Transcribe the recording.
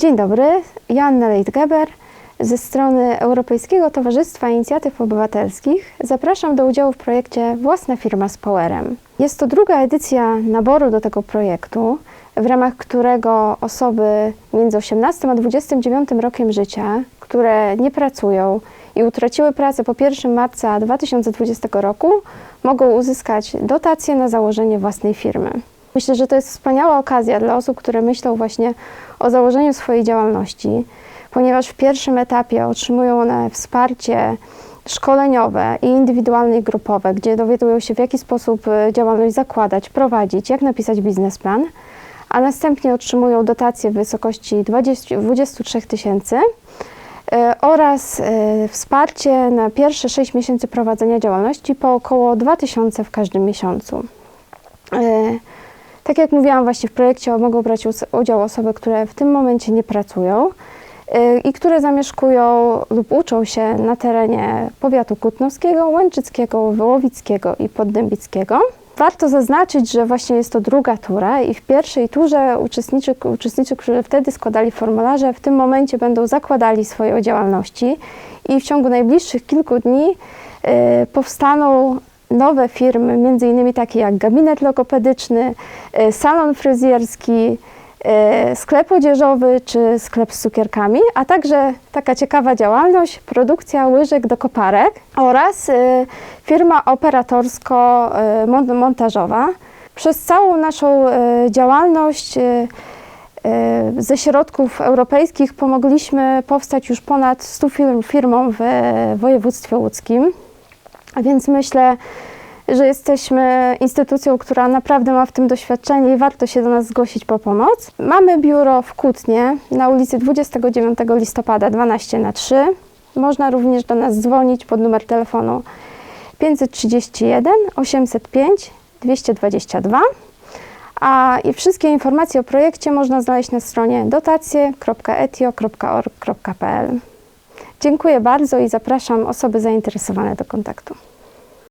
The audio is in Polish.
Dzień dobry, Joanna Leitgeber ze strony Europejskiego Towarzystwa Inicjatyw Obywatelskich. Zapraszam do udziału w projekcie Własna firma z Powerem. Jest to druga edycja naboru do tego projektu, w ramach którego osoby między 18 a 29 rokiem życia, które nie pracują i utraciły pracę po 1 marca 2020 roku, mogą uzyskać dotacje na założenie własnej firmy. Myślę, że to jest wspaniała okazja dla osób, które myślą właśnie o założeniu swojej działalności, ponieważ w pierwszym etapie otrzymują one wsparcie szkoleniowe i indywidualne i grupowe, gdzie dowiadują się, w jaki sposób e, działalność zakładać, prowadzić, jak napisać biznesplan, a następnie otrzymują dotacje w wysokości 20, 23 tysięcy e, oraz e, wsparcie na pierwsze 6 miesięcy prowadzenia działalności po około 2000 w każdym miesiącu. Tak jak mówiłam, właśnie w projekcie mogą brać udział osoby, które w tym momencie nie pracują y, i które zamieszkują lub uczą się na terenie powiatu kutnowskiego, łęczyckiego, wołowickiego i poddębickiego. Warto zaznaczyć, że właśnie jest to druga tura i w pierwszej turze uczestnicy, uczestnicy, którzy wtedy składali formularze, w tym momencie będą zakładali swoje działalności i w ciągu najbliższych kilku dni y, powstaną nowe firmy, między innymi takie jak gabinet logopedyczny, y, salon fryzjerski, y, sklep odzieżowy czy sklep z cukierkami, a także taka ciekawa działalność, produkcja łyżek do koparek oraz y, firma operatorsko-montażowa. Przez całą naszą działalność ze środków europejskich pomogliśmy powstać już ponad 100 firm, firmom w województwie łódzkim. A więc myślę, że jesteśmy instytucją, która naprawdę ma w tym doświadczenie i warto się do nas zgłosić po pomoc. Mamy biuro w Kutnie na ulicy 29 listopada 12 na 3. Można również do nas dzwonić pod numer telefonu 531 805 222. A wszystkie informacje o projekcie można znaleźć na stronie dotacje.etio.org.pl. Dziękuję bardzo i zapraszam osoby zainteresowane do kontaktu.